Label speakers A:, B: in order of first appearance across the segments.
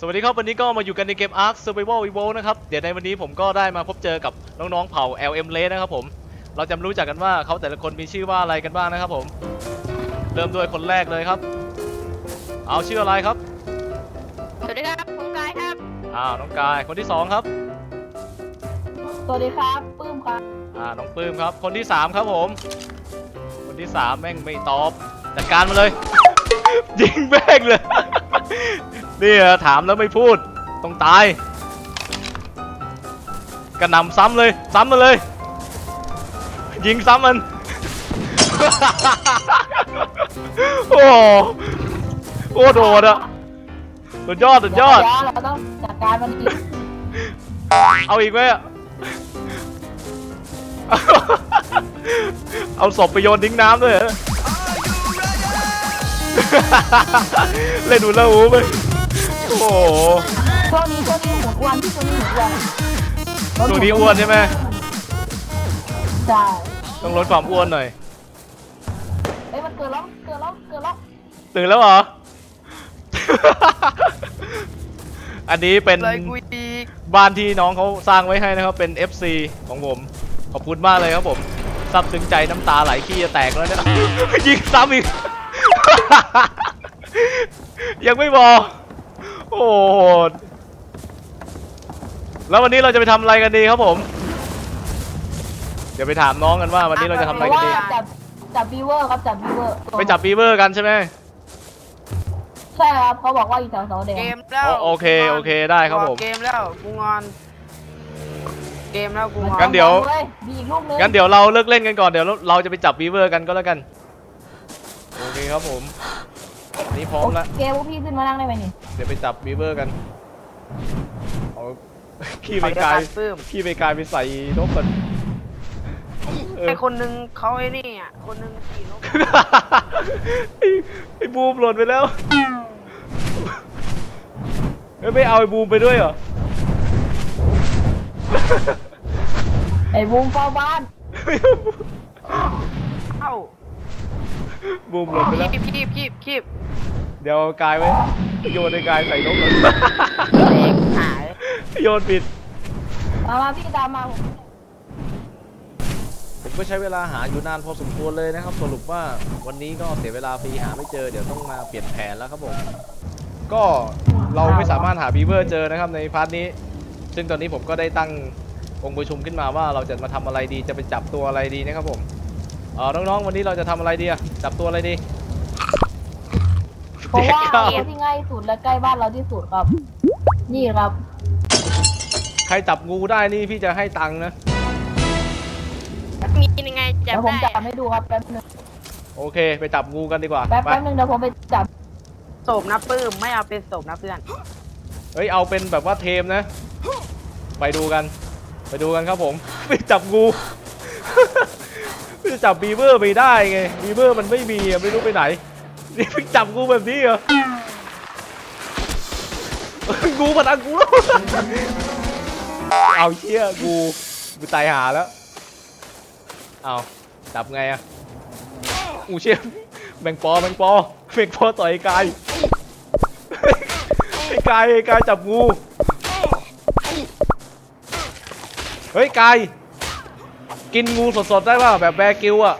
A: สวัสดีครับวันนี้ก็มาอยู่กันในเกม Ark Survival Evolved นะครับ เดี๋ยวในวันนี้ผมก็ได้มาพบเจอกับน้องๆเผ่า LM l a นะครับผม เราจะมารู้จักกันว่าเขาแต่ละคนมีชื่อว่าอะไรกันบ้างนะครับผม เริ่มด้วยคนแรกเลยครับ เอาชื่ออะไรครับ
B: สวัสดีครับผมกายครับ
A: อ้าวน้องกายคนที่สองครับ
C: สวัสดีครับปื้มครับ
A: อ่าน้องปื้มครับ คนที่สามครับผม คนที่สามแม่งไม่ตอบจัดการมาเลย ยิงแม่งเลย นี่อะถามแล้วไม่พูด ต้องตายกระหน่ำซ้ำเลย ซ้ำมาเลย ยิงซ้ำมัน โอ้โหโอ้โดดอะสุดยอดสุดยอด
C: เดี๋วเราต้องจัดการมันอีก
A: เอาอีกไหมอะเอาศพไปโยนทิ้งน้ำด้วยเหรอ เล่นดูแล้วหูไป โอ้โห
C: ช่วงนี้ช่วงนี้หุ่นอ้วนช่วงนี้หุ่นอ้วน
A: ช่วงนี้อ้วนใช่ไหม
C: ใช่
A: ต้องลดความอ้วนหน่อย
C: เอ้ยมันเกินแล้วเกินแล้วเกินแล้ว
A: ตื่นแล้วเหรอ อันนี้เป็น
B: เลยกูอีก
A: บ้านที่น้องเขาสร้างไว้ให้นะครับ เป็น FC ของผม ขอบคุณมากเลยครับผมซับซึ้งใจน้ำตาไหลขี้จะแตกแล้วเนี่ยยิงซ้ำอีก ยังไม่พอ โอ้โหดแล้ววันนี้เราจะไปทำอะไรกันดีครับผม เดี๋ยวไปถามน้องกันว่า วันนี้เราจะทำอะไร
C: เพ
A: กัน
C: ราะ
A: ดี
C: ว่าจับจับบีเวอร์ครับจับบีเวอร์
A: ไปจับบีเวอร์กันใช่ไหม
C: ใช่ครับเขาบอกว่าอยู่แถวเสาแดง
B: เกมแล้ว
A: โอโอเคโอเคได้ครับผม
B: เกมแล้วกูงอน เกมแล้วกูงอน
A: งั้นเดี๋ยว
C: ฮ้มีอีกลูกนึง
A: งั้นเดี๋ยวเราเลิกเล่นกันก่อนเดี๋ยวเราเราจะไปจับบีเวอร์กันก็แล้วกัน โอเคครับผม อันนี่พร้อมแล้ว
C: โอเคพวกพี่ขึ้นมานั่งได้ไหมนี่
A: เดี๋ยวไปจับบีเวอร์กันเอาขี้
B: ไป
A: ไป
B: ด้วย
A: กาย
B: กันปื้ม
A: ขี้ไปกายไปใส่นกก่อนเออ
B: ไอคนนึงเขาไอ้นี่อะ คนนึงขี่นก
A: ไอ้ไอ้บูมหล่นไปแล้วเอ้ยไม่เอาไอ้บูมไปด้วยเหรอ
C: ไอ้บูมเฝ้าบ้าน
B: เอ้า
A: บูมหล่นไปแล้ว
B: คีบคีบคีบคีบ
A: เดี๋ยวเอากายไว้โยนในกายใส่นกก่อน
B: เด็กหาย
A: โยนผิด
C: มามาพี่ตามมาผม
A: ผมก็ใช้เวลาหาอยู่นานพอสมควรเลยนะครับ สรุปว่าวันนี้ก็เสียเวลาฟรีหาไม่เจอเดี๋ยวต้องมาเปลี่ยนแผนแล้วครับผมก็เราไม่สามารถหาบีเวอร์เจอนะครับในพาร์ทนี้ ซึ่งตอนนี้ผมก็ได้ตั้งองค์ประชุมขึ้นมาว่าเราจะมาทำอะไรดีจะไปจับตัวอะไรดีนะครับผม เออน้องๆ วันนี้เราจะทำอะไรดีอะจับตัวอะไรดี
C: เพราะว่า
A: เด็ก
C: ตัว
A: เข้า
C: ที่ง่ายที่สุดและใกล้บ้านเราที่สุดครับ นี่ครับ
A: ใครจับงูได้นี่พี่จะให้ตังค์นะ
B: มียังไงจั
C: เดี๋
B: บ
C: ยวผม
B: ได้
C: จับให้ดูครับแป๊บนึง
A: โอเค ไปจับงูกันดีกว่า
C: แป๊บ
A: ไป
C: แป๊บนึงเดี๋ยวผมไปจับ
B: ศพนะปื้มไม่เอาเป็นศพนะเพื่อน
A: เฮ้ยเอาเป็นแบบว่าเทมนะ ไปดูกัน ไปดูกันครับผม ไปจับงู จะจับบีเวอร์ไม่ได้ไงบีเวอร์มันไม่มีอะไม่รู้ไปไหน นี่ไปจับงูแบบนี้เหรองูมาทางกูแล้วเอาเชี่ยงูกูตายหาแล้ว เอาจับไงอะอูเชี่ยแมงปอแมงปอแมงปอต่อยไกายไอ้กายไอ้กายจับงู เฮ้ยกาย กินงูสดๆได้ป่ะแบบแบร์กิวอะ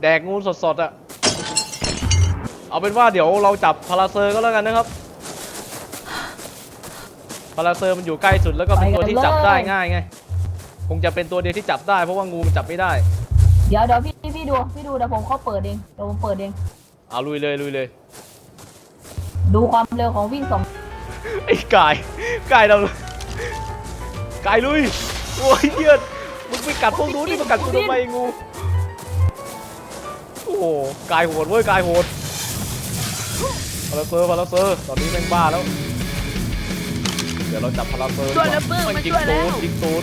A: แดกงูสดๆอะเอาเป็นว่าเดี๋ยวเราจับพาราเซอร์ก็แล้วกันนะครับพาราเซอร์มันอยู่ใกล้สุดแล้วก็เป็นตัวที่จับได้ง่ายไงคงจะเป็นตัวเดียวที่จับได้เพราะว่างูมันจับไม่ได้
C: เดี๋ยวเดี๋ยวพี่พี่ดูพี่ดูเดี๋ยวผมเข้าเปิดเองเดี๋ยวผมเปิดเอง
A: เอาลุยเลยลุยเลย
C: ดูความเร็วของวิ่งสอง
A: ไอ้กายกายเรากายลุย โอ้ยเหี้ยมึงไปกัดพวกนู้นนี่มากัดกูทำไมงูโอ้โหกายโหดเว้ยกายโหดพาราเซอร์พาราเซอร์ตอนนี้แม่งบ้าแล้ว เดี๋ยวเราจับพาราเซอร์
B: ช่วยแล้วปื้ม
A: มัน
B: มา
A: ยิง
B: ช่วย
A: ตู
B: แล้ว
A: ดยิงตูด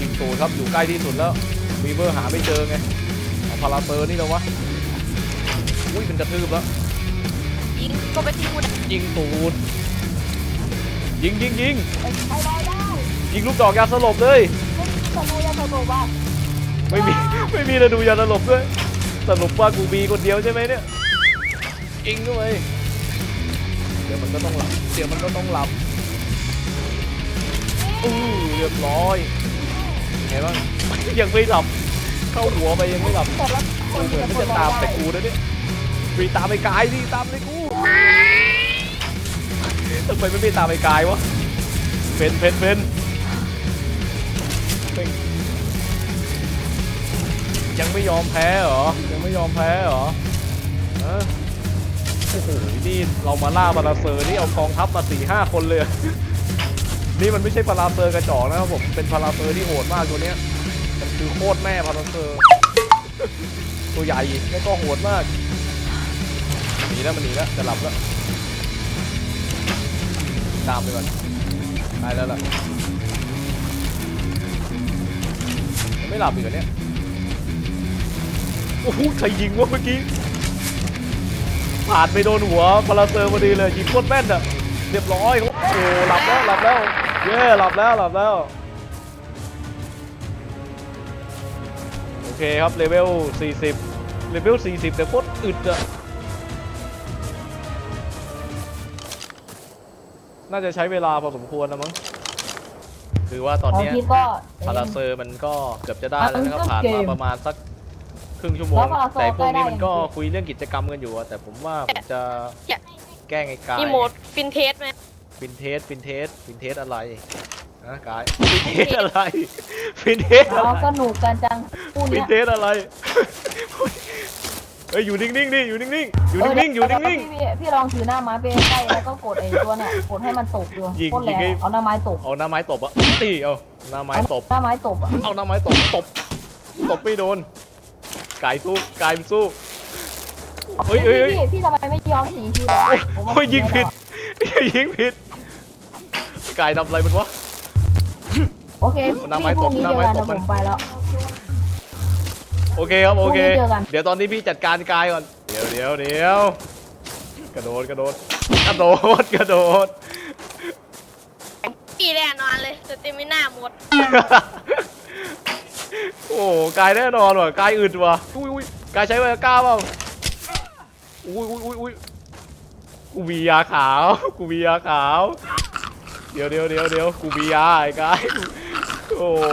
A: ยิงตูดครับอยู่ใกล้ที่สุดแล้ววีเวอร์หาไม่เจอไงเอาพาราเซอร์นี่แล้ววะอุ้ยเป็นกระทืบแล้ว
B: ยิงก็ไปที่กูนะ
A: ยิงตูดยิงยิงยิง
C: ไปไปได้ได้
A: ยิงลูกดอกยาสลบเลย
C: ไม่สนุกยังสนุกว่า
A: ไม่มี ไม่มีระดูยาสลบด้วยสรุปว่ากูมีคนเดียวใช่ไหมเนี่ยยิงด้วยดี๋ยวมันก็ต้องหลับเดี๋ยวมันก็ต้องหลับอู้เรียบร้อยเป็นไงบ้างยังไม่หลับ เข้าหัวไปยังไม่หลับ
C: แต่ละค
A: โอ้
C: น
A: เหมือนมันจะตามแต่กูนะเนี่ยวีตามไปกายดิตามไปกูทำไมไม่ไปตามไปกายวะเพนเพนเพน เฮ้ยยังไม่ยอมแพ้เหรอ ยังไม่ยอมแพ้เหรอฮะโอ้โห นี่เรามาล่าบาราเซอร์นี่เอากองทัพมาสี่ห้าคนเลย นี่มันไม่ใช่พาราเซอร์กระจอกนะครับผม เป็นพาราเซอร์ที่โหดมากตัวเนี้ย มันคือโคตรแม่พาราเซอร์ ตัวใหญ่แล้วก็โหดมาก หนีแล้วมันหนีแล้วจะหลับแล้ว ตามไปก่อนตายแล้วล่ะ ไม่หลับอีกเหรอเนี่ยโอ้โหใครยิงวะเมื่อกี้ผ่านไปโดนหัวพาราเซอร์พอดีเลยยิงโคตรแม่นอะเรียบร้อยโอ้โหหลับแล้วหลับแล้วเย้หลับแล้วหลับแล้วโอเคครับเลเวล40เลเวล40 แต่โคตรอึดอะน่าจะใช้เวลาพอสมควรนะมั้ง คือว่าตอน
C: ของ
A: เนี้ย
C: พี่ก็
A: พาราเซอร์มันก็เกือบจะได้แล้วนะครับ
C: มันก็
A: ผ่าน
C: เก
A: มามประมาณสักครึ่งชั่วโมง
C: แล้วพาราเซอร์
A: แต่พวกนี้
C: ใกล้ได้
A: มันก็
C: จริงๆ
A: คุยเรื่องกิจกรรมกันอยู่อะแต่ผมว่าผมจะ
B: อยาก
A: แกล้งไอ้กาย
B: มีโหมดฟินเทสไหม
A: ฟินเทสฟินเทสฟินเทสอะไรนะกายฟินเทสอะไรฟินเทสอะ
C: เรา
A: ไร
C: สนุกกันจังคู่
A: ฟิ
C: เนี้
A: น
C: ย
A: เทสอะไร เฮ้ยอยู่นิ่งๆดิอยู่นิ่งๆอยู่นิ่งๆอยู่นิ่ง
C: ๆ พี่พี่ลองถือหน้าไม้ไปใกล้แล้วก็กดไอ้ตัวเนี่ยกดให้มันตกดู
A: ยิง
C: โคตรแรง
A: ยิงให้
C: เอาหน้าไม้ตก
A: ๆเอาหน้าไม้ตบอะตีเอาหน้าไม้ตบ
C: หน้าไม้ตบอะ
A: เอาหน้าไม้ตบตบตบไม่โดนกายสู้กายมันสู้เฮ้ยเฮ้ยเฮ้ย
C: พี่พี่ทำไมไม่ยอมสีทีละผมว่า
A: โอ้ยยิงผิดยิงผิดกายทำอะไรมันวะ
C: โอเค
A: หน้าไม้
C: พี่พรุ่งนี้
A: ตบหน้า
C: เจอ
A: ไม้
C: กัน
A: ตบ
C: นะ
A: มั
C: ผ
A: น
C: มไปแล้ว
A: โอเคครับโอเค
C: พรุ่งนี้เจอกัน
A: เดี๋ยวตอนนี้พี่จัดการกายก่อน เดี๋ยวเดี๋ยวเดี๋ยวกระโดดกระโดดกระโดดกระโดด
B: ปีแน่นอนเลยสเตมิน่าหมด
A: โอ้โหกายแน่นอนว่ะกายอึดว่ะอุ้ยอุ้ยกายใช้ไวอาก้าเปล่าอุ้ยอุ้ยอุ้ยอุ้ยกูมียาขาว กูมียาขาว เดี๋ยวเดี๋ยวเดี๋ยวเดี๋ยวกูมียาไอ้กาย โอ้โห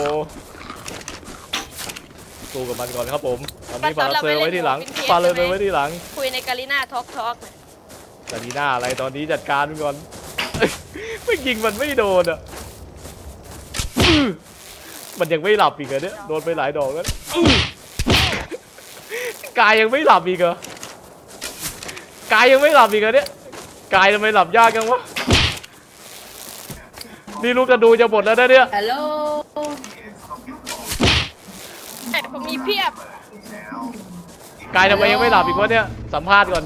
A: สู้กับมันก่อนครับผมตอนนี้ปาราเซอร์ไว้ที่หลังปาราเซอร์ไว้ที่หลัง
B: คุยในกาลิน่าทอกทอก
A: แต่นีหน้าอะไรตอนนี้จัดการมันก่อนไม่ยิงมันไม่โดนอะอื้อมันยังไม่หลับอีกเหรอเนี่ยโดนไปหลายดอกแล้วอื้อกายยังไม่หลับอีกเหรอกายยังไม่หลับอีกเหรอเนี่ยกายทำไมหลับยากจังวะนี่ลูกกระดูจะหมดแล้วนะเนี่ย
B: ฮัลโหล แต่ผมมีเพียบ
A: กายทำไมยังไม่หลับอีกวะเนี่ยสัมภาษณ์ก่อน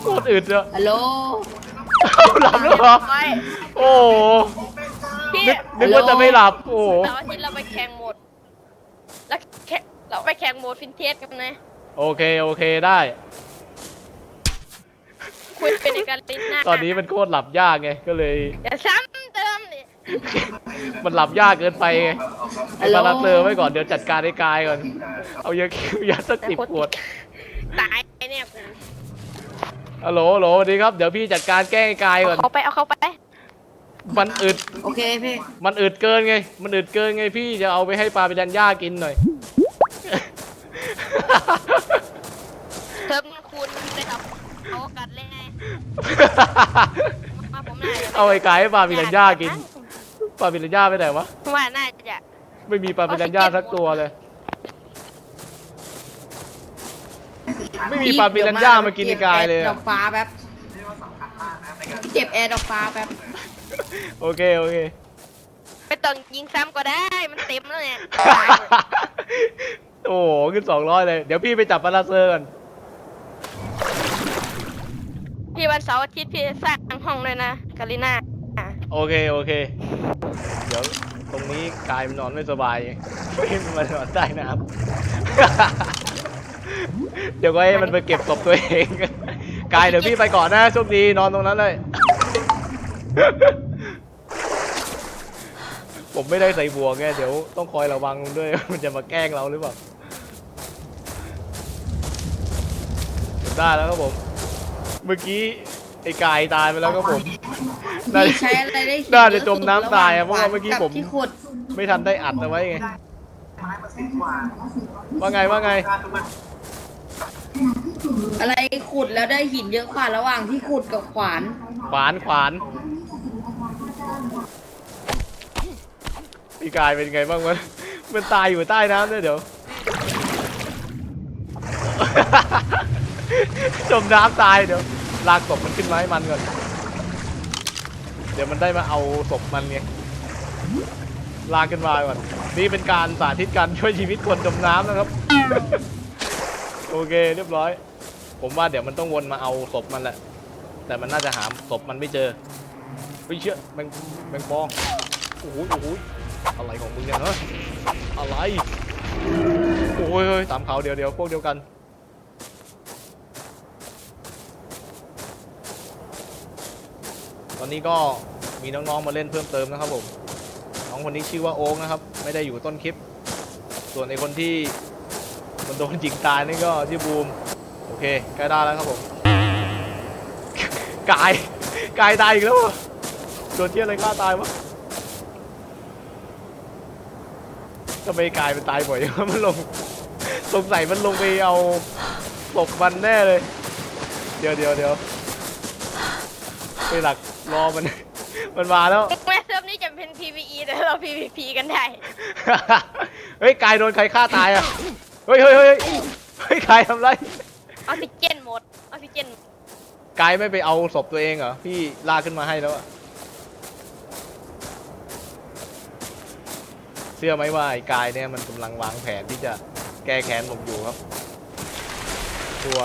A: โคตรอึดอะ
B: ฮัลโหล
A: เอาหลับแล้วเหรอ
B: ไป
A: โอ้โห
B: พี่
A: นึกนึกว่าจะไม่หลับโอ้โห
B: เสาร์อาทิตย์เราไปแข่งโหมด แล้วแข่งเราไปแข่งโหมดฟินเทสกันนะ
A: โอเคโอเคได้
B: คุยเป็นในกาลิน่า
A: ตอนนี้มันโคตรหลับยากไงก็เลย
B: อย่าซ้ำเติ มดิ
A: มันหลับยากเกินไปไง
B: ฮัลโหล
A: มาลักเตอร์ไว้ก่อนเดี๋ยวจัดการให้กายก่อน เอายาคิวยาสักสิบขวด
B: ตายเนี่ยกู
A: ฮัลโหลฮัลโหลสวัสดีครับ เดี๋ยวพี่จัดการแก้ให้กายก่อน
B: เอาเขาไปเอาเขาไป
A: มันอึด
B: โอเคพี่
A: มันอึดเกินไง มันอึดเกินไงพี่จะเอาไปให้ปลาปิรันย่ากินหน่อย
B: เติมคูณเลยครับเอาโอกัดเลยไงมาผมน่าจะ
A: เอาไอ้กายให้ปลาปิรันย่ากิน ปลาปิรันย่าไปไหนวะ
B: ว่าน่าจะ
A: ไม่มีปลาปิรันย่าสักตัวเลย ไม่มีปลาปิรันย่ามากินไอ้กายเลย
D: ด
A: อะ
D: อกฟ้าแป๊บเก็บแอร์ดอกฟ้าแป๊บ
A: โอเค โอเค
B: ไม่ต้องยิงซ้ำก็ได้ มันเต็มแล้วเนี่ย
A: โอ้โหขึ้นสองร้อยเลย เดี๋ยวพี่ไปจับปลาลาเซอร์กัน
B: พี่วันเสาร์อาทิตย์พี่สร้างห้องเลยนะกาลิน่าอะ
A: โอเค โอเค เดี๋ยวตรงนี้กายมันนอนไม่สบายไงไม่มันมานอนใต้น้ำ เดี๋ยวก็ให้มันไปเก็บศพตัวเอง กายเดี๋ยวพี่ไปก่อนนะโชคดีนอนตรงนั้นเลย ผมไม่ได้ใส่บวกไงเดี๋ยวต้องคอยระวังด้วย มันจะมาแกล้งเราหรือเปล่าได้แล้วครับผม เมื่อกี้ไอ้กายตายไปแล้วครับผม น่า
D: พี่
A: จะ
D: ใช้อะไรได้หิ
A: น่าจะจมน้ำตายอะเพราะว่าเมื่อกี้ผม
D: กับที่ขุด
A: ไม่ทันได้อัดเอาไว้ไง ว่าไงว่าไง
D: อะไรขุดแล้วได้หินเยอะกว่าระหว่างที่ขุดกับขวาน
A: ขวานขวานพี่กายเป็นไงบ้างวะมันตายอยู่ใต้น้ำด้วยเดี๋ยว จมน้ำตายเดี๋ยว ลากศพมันขึ้นมาให้มันก่อน เดี๋ยวมันได้มาเอาศพมันไงลากขึ้นมาก่อนนี่เป็นการสาธิตการช่วยชีวิตคนจมน้ำนะครับ โอเคเรียบร้อย ผมว่าเดี๋ยวมันต้องวนมาเอาศพมันแหละ แต่มันน่าจะหาศพมันไม่เจอไม่เชื่อแมงแมงปองโอ้โหโอ้โหอะไรของมึงเนี่ยเนอะอะไรโอ้ยเฮ้ยตามเขาเดี๋ยวเดี๋ยวพวกเดียวกัน อนนี้ก็มีน้องๆมาเล่นเพิ่มเติมนะครับผมน้องคนนี้ชื่อว่าโอ๊กนะครับ ไม่ได้อยู่ต้นคลิป ส่วนไอคนที่มันโดนยิงตายนี่ก็ชื่อบูมโอเคใกล้ได้แล้วครับผมกายกายตายอีกแล้วโดนเที่ยอะไรฆ่าตายวะทำไมกายมันตายบ่อยวะมันลงสงสัยมันลงไปเอาศพมันแน่เลย เดี๋ยวเดี๋ยวเดี๋ยวไปหลัก รอมัน มันมาแล้ว
B: แม้เซิร์ฟนี้จะเป็น PVE แต่เรา PVP กันได้
A: เฮ้ยกายโดนใครฆ่าตายอะเฮ้ยเฮ้ยเฮ้ยเฮ้ยกายทำไร
B: ออกซิเจนหมด ออกซิเจน
A: กายไม่ไปเอาศพตัวเองเหรอ พี่ลากขึ้นมาให้แล้วอะเชื่อไหมว่าไอ้กายเนี่ยมันกำลังวางแผนที่จะแก้แค้นผมอยู่ครับ ตัว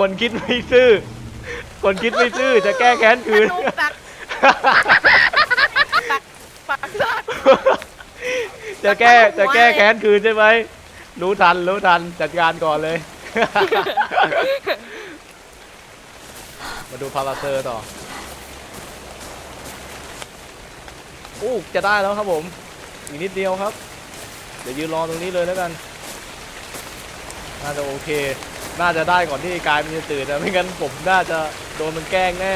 A: คนคิดไม่ซื่อ คนคิดไม่ซื่อจะแก้แค้นคืน
B: ธนูปักปักปักซอด
A: จะแก้จะแก้แค้นคืนใช่ไหมรู้ทันรู้ทันจัดการก่อนเลย มาดูพาราเซอร์ต่ออู้จะได้แล้วครับผม อีกนิดเดียวครับ เดี๋ยวยืนรอตรงนี้เลยแล้วกัน น่าจะโอเค น่าจะได้ก่อนที่กายมันจะตื่นนะไม่งั้นผมน่าจะโดนมันแกล้งแน่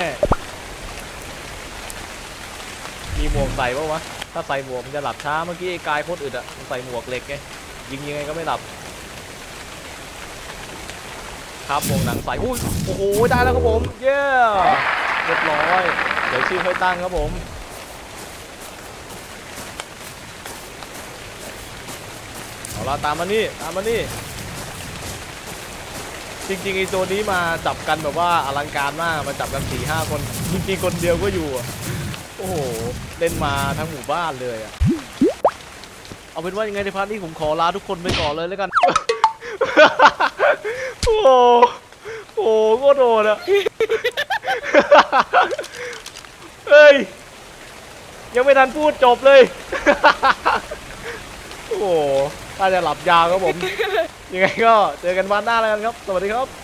A: มีหมวกใส่ปะวะ ถ้าใส่หมวกมันจะหลับช้าเมื่อกี้กายโคตรอึดอะมันใส่หมวกเหล็กไงยิงยังไงก็ไม่หลับ ครับวงหนังใส่อุ้ยโอ้โหได้แล้วครับผม เย้เรียบร้อยเดี๋ยวชื่อค่อยตั้งครับผมเอาละตามมานี่ตามมานี่ จริงๆไอ้ตัวนี้มาจับกันแบบว่าอลังการมากมาจับกันสี่ห้าคนจริงๆคนเดียวก็อยู่โอ้โหเล่นมาทั้งหมู่บ้านเลยอะเอาเป็นว่ายังไงในพาร์ทนี้ผมขอลาทุกคนไปก่อนเลยแล้วกัน โอ้โหโอ้โหก็โดนอะเฮ้ย ยังไม่ทันพูดจบเลย โอ้โหน่าจะหลับยาวครับผมยังไงก็เจอกันวันหน้าแล้วกันครับ สวัสดีครับ